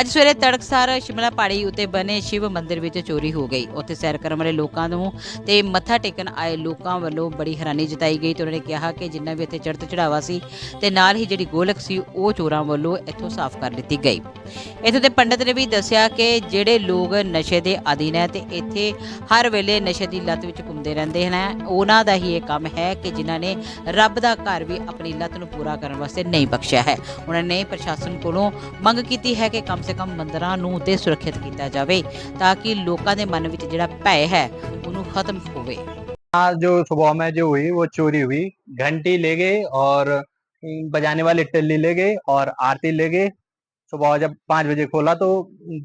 ਅੱਜ ਸਵੇਰੇ ਤੜਕਸਾਰ ਸ਼ਿਮਲਾ ਪਹਾੜੀ ਉੱਤੇ ਬਣੇ ਸ਼ਿਵ ਮੰਦਿਰ ਵਿੱਚ ਚੋਰੀ ਹੋ ਗਈ। ਉੱਥੇ ਸੈਰ ਕਰਨ ਵਾਲੇ ਲੋਕਾਂ ਨੂੰ ਤੇ ਮੱਥਾ ਟੇਕਣ ਆਏ ਲੋਕਾਂ ਵੱਲੋਂ ਬੜੀ ਹੈਰਾਨੀ ਜਤਾਈ ਗਈ ਤੇ ਉਹਨਾਂ ਨੇ ਕਿਹਾ ਕਿ ਜਿੰਨਾ ਵੀ ਇੱਥੇ ਚੜ੍ਹਤ ਚੜਾਵਾ ਸੀ ਤੇ ਨਾਲ ਹੀ ਜਿਹੜੀ ਗੋਲਕ ਸੀ, ਉਹ ਚੋਰਾਂ ਵੱਲੋਂ ਇੱਥੋਂ ਸਾਫ਼ ਕਰ ਦਿੱਤੀ ਗਈ। ਇੱਥੇ ਦੇ ਪੰਡਤ ਨੇ ਵੀ ਦੱਸਿਆ ਕਿ ਜਿਹੜੇ ਲੋਕ ਨਸ਼ੇ ਦੇ ਅਧੀਨ ਹੈ ਤੇ ਇੱਥੇ ਹਰ ਵੇਲੇ ਨਸ਼ੇ ਦੀ ਲੱਤ ਵਿੱਚ ਘੁੰਮਦੇ ਰਹਿੰਦੇ ਹਨ। ਉਹਨਾਂ ਦਾ ਹੀ ਇਹ ਕੰਮ ਹੈ ਕਿ ਜਿਨ੍ਹਾਂ ਨੇ ਰੱਬ ਦਾ ਘਰ ਵੀ ਆਪਣੀ ਲੱਤ ਨੂੰ ਪੂਰਾ ਕਰਨ ਵਾਸਤੇ ਨਹੀਂ ਬਖਸ਼ਿਆ ਹੈ। ਉਹਨਾਂ ਨੇ ਪ੍ਰਸ਼ਾਸਨ ਕੋਲੋਂ ਮੰਗ ਕੀਤੀ ਹੈ ਕਿ ਕੰਮ ਸੇ ਕਮ ਮੰਦਰਾਂ ਨੂੰ ਤੇ ਸੁਰੱਖਿਅਤ ਕੀਤਾ ਜਾਵੇ ਤਾਂ ਕਿ ਲੋਕਾਂ ਦੇ ਮਨ ਵਿੱਚ ਜਿਹੜਾ ਭੈ ਹੈ ਉਹਨੂੰ ਖਤਮ ਹੋਵੇ हाँ जो सुबह में जो हुई वो चोरी हुई घंटी ले गए और अम, बजाने वाली टल्ली ले गए और आरती ले गए सुबह जब पाँच बजे खोला तो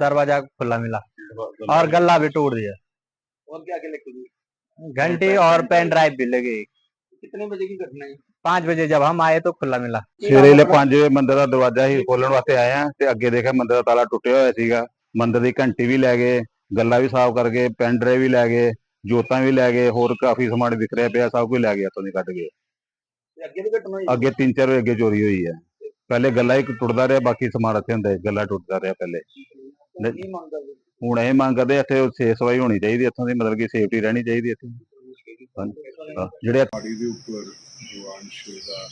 दरवाजा खुला मिला और गल्ला भी तोड़ दिया और क्या क्या लेके गई घंटी और पेन ड्राइव भी ले गए कितने बजे की घटना है 5 ਵਜੇ ਜਦ ਹਮ ਆਏ ਤਾਂ ਖੁੱਲਾ ਮਿਲਾ। ਸਵੇਰੇ ਲੈ 5 ਵਜੇ ਮੰਦਿਰ ਦਾ ਦਰਵਾਜ਼ਾ ਹੀ ਖੋਲਣ ਵਾਸਤੇ ਆਏ ਤੇ ਅੱਗੇ ਦੇਖਿਆ ਮੰਦਿਰ ਦਾ ਤਾਲਾ ਟੁੱਟਿਆ ਹੋਇਆ ਸੀਗਾ। ਮੰਦਿਰ ਦੀ ਘੰਟੀ ਵੀ ਲੈ ਗਏ ਗੱਲਾਂ ਵੀ ਸਾਫ਼ ਕਰ ਗਏ ਪੈਨ ਡਰਾਈਵ ਵੀ ਲੈ ਗਏ ਜੋਤਾਂ ਵੀ ਲੈ ਗਏ ਹੋਰ ਕਾਫੀ ਸਮਾਨ ਵਿਕ ਰਿਹਾ ਪਿਆ ਸਭ ਕੁਝ ਲੈ ਗਏ ਤੋਂ ਨਹੀਂ ਕੱਢ ਗਏ ਅੱਗੇ ਤਿੰਨ ਚਾਰ ਵਜੇ ਅੱਗੇ ਚੋਰੀ ਹੋਈ ਹੈ। ਪਹਿਲੇ ਗੱਲਾਂ ਇੱਕ ਟੁੱਟਦਾ ਰਿਹਾ ਬਾਕੀ ਸਮਾਨ ਇੱਥੇ ਹੁੰਦਾ ਗੱਲਾਂ ਟੁੱਟਦਾ ਰਿਹਾ ਪਹਿਲੇ। ਹੁਣ ਇਹ ਮੰਗ ਕਰਦੇ ਇੱਥੇ ਸੇ ਸਵਾਈ ਹੋਣੀ ਚਾਹੀਦੀ ਇੱਥੋਂ ਦੀ ਮਤਲਬ ਕਿ ਸੇਫਟੀ ਰਹਿਣੀ ਚਾਹੀਦੀ ਇੱਥੇ। ਜਿਹੜੇ ਪਾਰਟੀ ਦੇ ਉੱਪਰ ਭਗਵਾਨ ਸ਼ਿਵ ਦਾ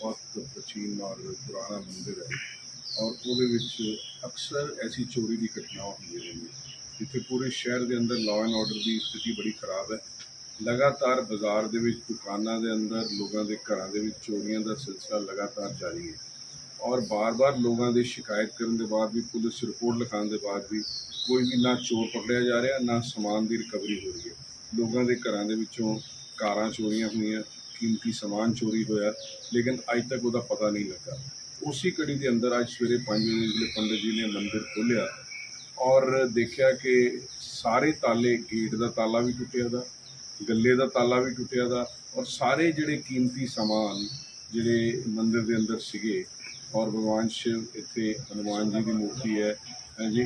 ਬਹੁਤ ਪ੍ਰਾਚੀਨ ਔਰ ਪੁਰਾਣਾ ਮੰਦਿਰ ਹੈ ਔਰ ਉਹਦੇ ਵਿੱਚ ਅਕਸਰ ਐਸੀ ਚੋਰੀ ਦੀ ਘਟਨਾਵਾਂ ਹੁੰਦੀਆਂ ਰਹਿੰਦੀਆਂ ਜਿੱਥੇ ਪੂਰੇ ਸ਼ਹਿਰ ਦੇ ਅੰਦਰ ਲਾਅ ਐਂਡ ਆਰਡਰ ਦੀ ਸਥਿਤੀ ਬੜੀ ਖਰਾਬ ਹੈ। ਲਗਾਤਾਰ ਬਾਜ਼ਾਰ ਦੇ ਵਿੱਚ, ਦੁਕਾਨਾਂ ਦੇ ਅੰਦਰ, ਲੋਕਾਂ ਦੇ ਘਰਾਂ ਦੇ ਵਿੱਚ ਚੋਰੀਆਂ ਦਾ ਸਿਲਸਿਲਾ ਲਗਾਤਾਰ ਜਾਰੀ ਹੈ। ਔਰ ਬਾਰ-ਬਾਰ ਲੋਕਾਂ ਦੇ ਸ਼ਿਕਾਇਤ ਕਰਨ ਦੇ ਬਾਅਦ ਵੀ, ਪੁਲਿਸ ਰਿਪੋਰਟ ਲਿਖਾਉਣ ਦੇ ਬਾਅਦ ਵੀ ਕੋਈ ਵੀ ਨਾ ਚੋਰ ਪਕੜਿਆ ਜਾ ਰਿਹਾ, ਨਾ ਸਮਾਨ ਦੀ ਰਿਕਵਰੀ ਹੋ ਰਹੀ ਹੈ। ਲੋਕਾਂ ਦੇ ਘਰਾਂ ਦੇ ਵਿੱਚੋਂ ਕਾਰਾਂ ਚੋਰੀਆਂ ਹੋਈਆਂ ਕੀਮਤੀ ਸਮਾਨ ਚੋਰੀ ਹੋਇਆ, ਲੇਕਿਨ ਅੱਜ ਤੱਕ ਉਹਦਾ ਪਤਾ ਨਹੀਂ ਲੱਗਾ। ਉਸੇ ਕੜੀ ਦੇ ਅੰਦਰ ਅੱਜ ਸਵੇਰੇ 5 ਵਜੇ ਜਿਹੜੇ ਪੰਡਤ ਜੀ ਨੇ ਮੰਦਿਰ ਖੋਲ੍ਹਿਆ ਔਰ ਦੇਖਿਆ ਕਿ ਸਾਰੇ ਤਾਲੇ, ਗੇਟ ਦਾ ਤਾਲਾ ਵੀ ਟੁੱਟਿਆ ਦਾ, ਗੱਲੇ ਦਾ ਤਾਲਾ ਵੀ ਟੁੱਟਿਆ ਦਾ ਔਰ ਸਾਰੇ ਜਿਹੜੇ ਕੀਮਤੀ ਸਮਾਨ ਜਿਹੜੇ ਮੰਦਿਰ ਦੇ ਅੰਦਰ ਸੀਗੇ ਔਰ ਭਗਵਾਨ ਸ਼ਿਵ ਇੱਥੇ ਹਨੂਮਾਨ ਜੀ ਦੀ ਮੂਰਤੀ ਹੈ ਜੀ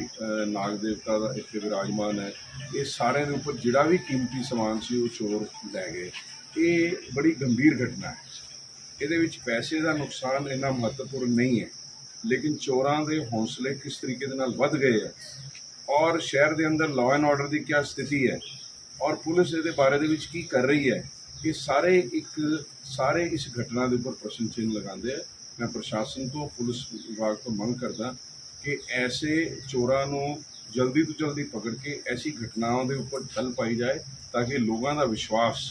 ਨਾਗ ਦੇਵਤਾ ਦਾ ਇੱਥੇ ਵਿਰਾਜਮਾਨ ਹੈ, ਇਹ ਸਾਰਿਆਂ ਦੇ ਉੱਪਰ ਜਿਹੜਾ ਵੀ ਕੀਮਤੀ ਸਮਾਨ ਸੀ ਉਹ ਚੋਰ ਲੈ ਗਏ। ਇਹ ਬੜੀ ਗੰਭੀਰ ਘਟਨਾ ਹੈ। ਇਹਦੇ ਵਿੱਚ ਪੈਸੇ ਦਾ ਨੁਕਸਾਨ ਇੰਨਾ ਮਹੱਤਵਪੂਰਨ ਨਹੀਂ ਹੈ, ਲੇਕਿਨ ਚੋਰਾਂ ਦੇ ਹੌਸਲੇ ਕਿਸ ਤਰੀਕੇ ਦੇ ਨਾਲ ਵੱਧ ਗਏ ਹੈ ਔਰ ਸ਼ਹਿਰ ਦੇ ਅੰਦਰ ਲਾਅ ਐਂਡ ਆਰਡਰ ਦੀ ਕੀ ਸਥਿਤੀ ਹੈ ਔਰ ਪੁਲਿਸ ਇਹਦੇ ਬਾਰੇ ਦੇ ਵਿੱਚ ਕੀ ਕਰ ਰਹੀ ਹੈ, ਇਹ ਸਾਰੇ ਇੱਕ, ਸਾਰੇ ਇਸ ਘਟਨਾ ਦੇ ਉੱਪਰ ਪ੍ਰਸ਼ਨ ਚਿੰਨ੍ਹ ਲਗਾਉਂਦੇ ਆ। ਮੈਂ ਪ੍ਰਸ਼ਾਸਨ ਤੋਂ, ਪੁਲਿਸ ਵਿਭਾਗ ਤੋਂ ਮੰਗ ਕਰਦਾ ਕਿ ਐਸੇ ਚੋਰਾਂ ਨੂੰ ਜਲਦੀ ਤੋਂ ਜਲਦੀ ਪਕੜ ਕੇ ਐਸੀ ਘਟਨਾਵਾਂ ਦੇ ਉੱਪਰ ਠੱਲ ਪਾਈ ਜਾਏ ਤਾਂ ਕਿ ਲੋਕਾਂ ਦਾ ਵਿਸ਼ਵਾਸ